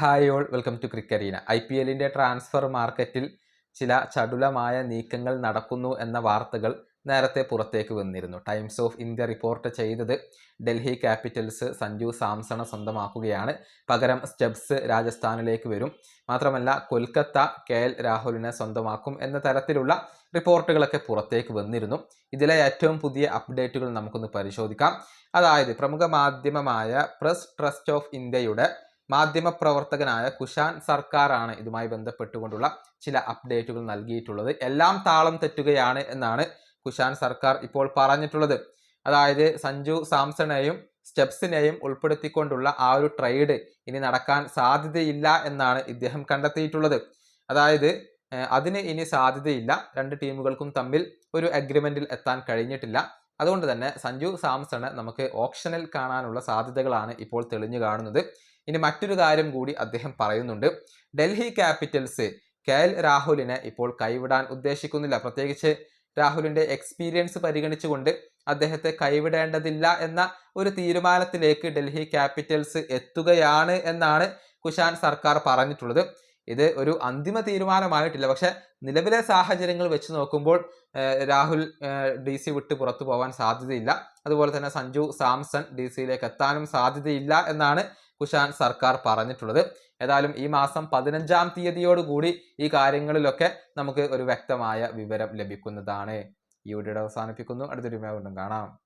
Hi all welcome to ക്രിക്കറീന I P എല്ലിന്റെ transfer മാർക്കറ്റിൽ ചില ചടുലമായ നീക്കങ്ങൾ നടക്കുന്നു എന്ന വാർത്തകൾ നേരത്തെ പുറത്തേക്ക് വന്നിരുന്നു. ടൈംസ് ഓഫ് ഇന്ത്യ റിപ്പോർട്ട് ചെയ്തത് ഡൽഹി ക്യാപിറ്റൽസ് സഞ്ജു സാംസണ സ്വന്തമാക്കുകയാണ്. പകരം സ്റ്റെബ്സ് രാജസ്ഥാനിലേക്ക് വരും. മാത്രമല്ല കൊൽക്കത്ത കെ എൽ രാഹുലിനെ സ്വന്തമാക്കും എന്ന തരത്തിലുള്ള റിപ്പോർട്ടുകളൊക്കെ പുറത്തേക്ക് വന്നിരുന്നു. ഇതിലെ ഏറ്റവും പുതിയ അപ്ഡേറ്റുകൾ നമുക്കൊന്ന് പരിശോധിക്കാം. അതായത് പ്രമുഖ മാധ്യമമായ പ്രസ് ട്രസ്റ്റ് ഓഫ് ഇന്ത്യയുടെ മാധ്യമപ്രവർത്തകനായ കുഷാൻ സർക്കാരാണ് ഇതുമായി ബന്ധപ്പെട്ടുകൊണ്ടുള്ള ചില അപ്ഡേറ്റുകൾ നൽകിയിട്ടുള്ളത്. എല്ലാം താളം തെറ്റുകയാണ് എന്നാണ് കുഷാൻ സർക്കാർ ഇപ്പോൾ പറഞ്ഞിട്ടുള്ളത്. അതായത് സഞ്ജു സാംസണെയും സ്റ്റെപ്സിനെയും ഉൾപ്പെടുത്തിക്കൊണ്ടുള്ള ആ ഒരു ട്രേഡ് ഇനി നടക്കാൻ സാധ്യതയില്ല എന്നാണ് ഇദ്ദേഹം കണ്ടെത്തിയിട്ടുള്ളത്. അതായത് അതിന് ഇനി സാധ്യതയില്ല. രണ്ട് ടീമുകൾക്കും തമ്മിൽ ഒരു അഗ്രിമെന്റിൽ എത്താൻ കഴിഞ്ഞിട്ടില്ല. അതുകൊണ്ട് തന്നെ സഞ്ജു സാംസണ് നമുക്ക് ഓപ്ഷനിൽ കാണാനുള്ള സാധ്യതകളാണ് ഇപ്പോൾ തെളിഞ്ഞു കാണുന്നത്. ഇനി മറ്റൊരു കാര്യം കൂടി അദ്ദേഹം പറയുന്നുണ്ട്. ഡൽഹി ക്യാപിറ്റൽസ് കെ എൽ രാഹുലിനെ ഇപ്പോൾ കൈവിടാൻ ഉദ്ദേശിക്കുന്നില്ല. പ്രത്യേകിച്ച് രാഹുലിന്റെ എക്സ്പീരിയൻസ് പരിഗണിച്ചുകൊണ്ട് അദ്ദേഹത്തെ കൈവിടേണ്ടതില്ല എന്ന ഒരു തീരുമാനത്തിലേക്ക് ഡൽഹി ക്യാപിറ്റൽസ് എത്തുകയാണ് എന്നാണ് കുശാൻ സർക്കാർ പറഞ്ഞിട്ടുള്ളത്. ഇത് ഒരു അന്തിമ തീരുമാനമായിട്ടില്ല. പക്ഷെ നിലവിലെ സാഹചര്യങ്ങൾ വെച്ച് നോക്കുമ്പോൾ രാഹുൽ ഡി സി വിട്ട് പുറത്തു പോകാൻ സാധ്യതയില്ല. അതുപോലെ തന്നെ സഞ്ജു സാംസൺ ഡി സിയിലേക്ക് എത്താനും സാധ്യതയില്ല എന്നാണ് കുഷാൻ സർക്കാർ പറഞ്ഞിട്ടുള്ളത്. ഏതായാലും ഈ മാസം പതിനഞ്ചാം തീയതിയോടുകൂടി ഈ കാര്യങ്ങളിലൊക്കെ നമുക്ക് ഒരു വ്യക്തമായ വിവരം ലഭിക്കുന്നതാണ്. ഈ വീഡിയോ അവസാനിപ്പിക്കുന്നു. അടുത്തൊരു വീണ്ടും കാണാം.